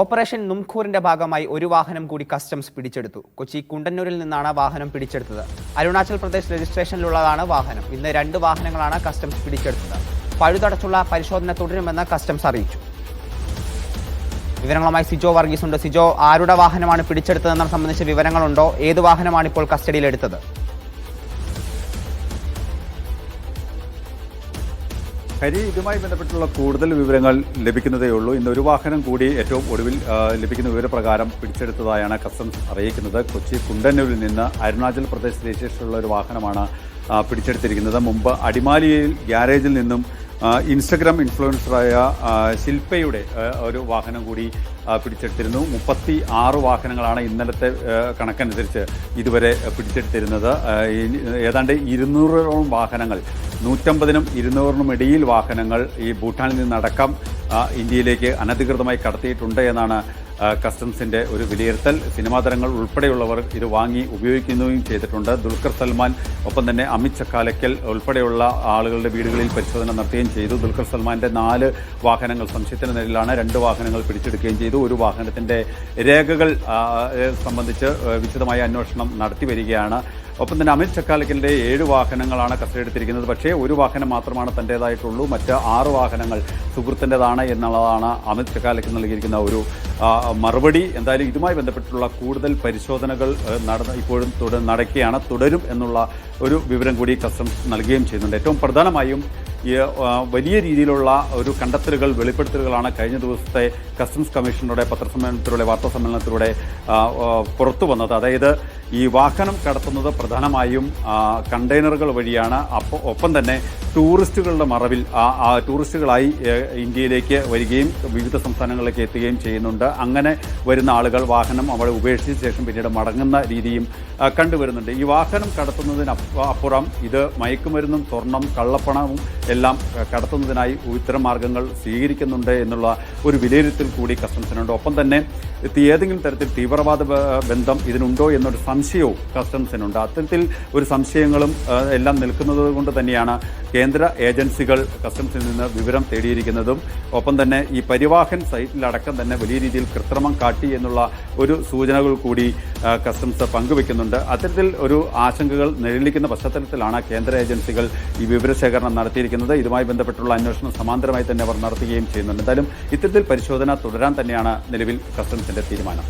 Operation നുംഖൂറിന്റെ ഭാഗമായി ഒരു വാഹനം കൂടി കസ്റ്റംസ് പിടിച്ചെടുത്തു. കൊച്ചി കുണ്ടന്നൂരിൽ നിന്നാണ് വാഹനം പിടിച്ചെടുത്തത്. അരുണാചൽ പ്രദേശ് രജിസ്ട്രേഷനിലുള്ളതാണ് വാഹനം. ഇന്ന് രണ്ട് വാഹനങ്ങളാണ് കസ്റ്റംസ് പിടിച്ചെടുത്തത്. പഴുതടച്ചുള്ള പരിശോധന തുടരുമെന്ന് കസ്റ്റംസ് അറിയിച്ചു. വിവരങ്ങളുമായി സിജോ വർഗീസ് ഉണ്ട് സിജോ ആരുടെ വാഹനമാണ് പിടിച്ചെടുത്തതെന്ന് സംബന്ധിച്ച വിവരങ്ങളുണ്ടോ? ഏത് വാഹനമാണ് ഇപ്പോൾ കസ്റ്റഡിയിലെടുത്തത്? ഹരി ഇതുമായി ബന്ധപ്പെട്ടുള്ള കൂടുതൽ വിവരങ്ങൾ ലഭിക്കുന്നതേ ഉള്ളൂ. ഇന്ന് ഒരു വാഹനം കൂടി ഏറ്റവും ഒടുവിൽ ലഭിക്കുന്ന വിവരപ്രകാരം പിടിച്ചെടുത്തതായാണ് കസ്റ്റംസ് അറിയിക്കുന്നത്. കൊച്ചി കുണ്ടന്നൂരിൽ നിന്ന് അരുണാചൽ പ്രദേശ് രജിസ്ട്രേഷനുള്ള ഒരു വാഹനമാണ് പിടിച്ചെടുത്തിരിക്കുന്നത്. മുമ്പ് അടിമാലിയിൽ ഗ്യാരേജിൽ നിന്നും ഇൻസ്റ്റഗ്രാം ഇൻഫ്ലുവൻസറായ ശില്പയുടെ ഒരു വാഹനം കൂടി പിടിച്ചെടുത്തിരുന്നു. മുപ്പത്തി ആറ് വാഹനങ്ങളാണ് ഇന്നലത്തെ കണക്കനുസരിച്ച് ഇതുവരെ പിടിച്ചെടുത്തിരുന്നത്. ഏതാണ്ട് ഇരുന്നൂറോളം വാഹനങ്ങൾ നൂറ്റമ്പതിനും ഇരുന്നൂറിനും ഇടയിൽ വാഹനങ്ങൾ ഈ ഭൂട്ടാനിൽ നിന്നടക്കം ഇന്ത്യയിലേക്ക് അനധികൃതമായി കടത്തിയിട്ടുണ്ട് എന്നാണ് കസ്റ്റംസിന്റെ ഒരു വിലയിരുത്തൽ. സിനിമാ താരങ്ങൾ ഉൾപ്പെടെയുള്ളവർ ഇത് വാങ്ങി ഉപയോഗിക്കുകയും ചെയ്തിട്ടുണ്ട്. ദുൽഖർ സൽമാൻ ഒപ്പം തന്നെ അമിത് ചക്കാലക്കൽ ഉൾപ്പെടെയുള്ള ആളുകളുടെ വീടുകളിൽ പരിശോധന നടത്തുകയും ചെയ്തു. ദുൽഖർ സൽമാന്റെ നാല് വാഹനങ്ങൾ സംശയത്തിന് നിലയിലാണ് രണ്ട് വാഹനങ്ങൾ പിടിച്ചെടുക്കുകയും ചെയ്തു. ഒരു വാഹനത്തിന്റെ രേഖകൾ സംബന്ധിച്ച് വിശദമായ അന്വേഷണം നടത്തി വരികയാണ്. ഒപ്പം തന്നെ അമിത് ചക്കാലക്കലിന്റെ ഏഴ് വാഹനങ്ങളാണ് കസ്റ്റഡി കസ്റ്റഡിയെടുത്തിരിക്കുന്നത് പക്ഷേ ഒരു വാഹനം മാത്രമാണ് തന്റേതായിട്ടുള്ളൂ. മറ്റ് ആറ് വാഹനങ്ങൾ സുഹൃത്തിന്റെതാണ് എന്നുള്ളതാണ് അമിത് ചക്കാലക്കൽ നൽകിയിരിക്കുന്ന ഒരു മറുപടി. എന്തായാലും ഇതുമായി ബന്ധപ്പെട്ടുള്ള കൂടുതൽ പരിശോധനകൾ നടന്ന ഇപ്പോഴും തുട നടക്കുകയാണ് തുടരും എന്നുള്ള ഒരു വിവരം കൂടി കസ്റ്റംസ് നൽകുകയും ചെയ്യുന്നുണ്ട്. ഏറ്റവും പ്രധാനമായും വലിയ രീതിയിലുള്ള ഒരു കണ്ടെത്തലുകൾ വെളിപ്പെടുത്തലുകളാണ് കഴിഞ്ഞ ദിവസത്തെ കസ്റ്റംസ് കമ്മീഷണറുടെ പത്രസമ്മേളനത്തിലൂടെ വാർത്താ സമ്മേളനത്തിലൂടെ ആ, ആ, പുറത്തു വന്നത്. അതായത് ഈ വാഹനം കടത്തുന്നത് പ്രധാനമായും കണ്ടെയ്നറുകൾ വഴിയാണ്. അപ്പോൾ ഒപ്പം തന്നെ ടൂറിസ്റ്റുകളുടെ മറവിൽ ടൂറിസ്റ്റുകളായി ഇന്ത്യയിലേക്ക് വരികയും വിവിധ സംസ്ഥാനങ്ങളിലേക്ക് എത്തുകയും ചെയ്യുന്നുണ്ട്. അങ്ങനെ വരുന്ന ആളുകൾ വാഹനം അവിടെ ഉപേക്ഷിച്ച ശേഷം പിന്നീട് മടങ്ങുന്ന രീതിയും കണ്ടുവരുന്നുണ്ട്. ഈ വാഹനം കടത്തുന്നതിന് അപ്പുറം ഇത് മയക്കുമരുന്നും സ്വർണം കള്ളപ്പണവും എല്ലാം കടത്തുന്നതിനായി ഇത്തരം മാർഗങ്ങൾ സ്വീകരിക്കുന്നുണ്ട് എന്നുള്ള ഒരു വിലയിരുത്തൽ കൂടി കസ്റ്റംസിനുണ്ട്. ഒപ്പം തന്നെ ഏതെങ്കിലും തരത്തിൽ തീവ്രവാദ ബന്ധം ഇതിനുണ്ടോ എന്നൊരു സംശയവും കസ്റ്റംസിനുണ്ട്. അത്തരത്തിൽ ഒരു സംശയങ്ങളും എല്ലാം നിൽക്കുന്നത് കൊണ്ട് തന്നെയാണ് കേന്ദ്ര ഏജൻസികൾ കസ്റ്റംസിൽ നിന്ന് വിവരം തേടിയിരിക്കുന്നതും. ഒപ്പം തന്നെ ഈ പരിവാഹൻ സൈറ്റിലടക്കം തന്നെ വലിയ രീതിയിൽ കൃത്രിമം കാട്ടി എന്നുള്ള ഒരു സൂചനകൾ കൂടി കസ്റ്റംസ് പങ്കുവെക്കുന്നുണ്ട്. അത്തരത്തിൽ ഒരു ആശങ്കകൾ നിഴലിക്കുന്ന പശ്ചാത്തലത്തിലാണ് കേന്ദ്ര ഏജൻസികൾ ഈ വിവരശേഖരണം നടത്തിയിരിക്കുന്നത്. ഇതുമായി ബന്ധപ്പെട്ടുള്ള അന്വേഷണം സമാന്തരമായി തന്നെ അവർ നടത്തുകയും ചെയ്യുന്നുണ്ട്. എന്തായാലും ഇത്തരത്തിൽ പരിശോധന തുടരാൻ തന്നെയാണ് നിലവിൽ കസ്റ്റംസിന്റെ തീരുമാനം.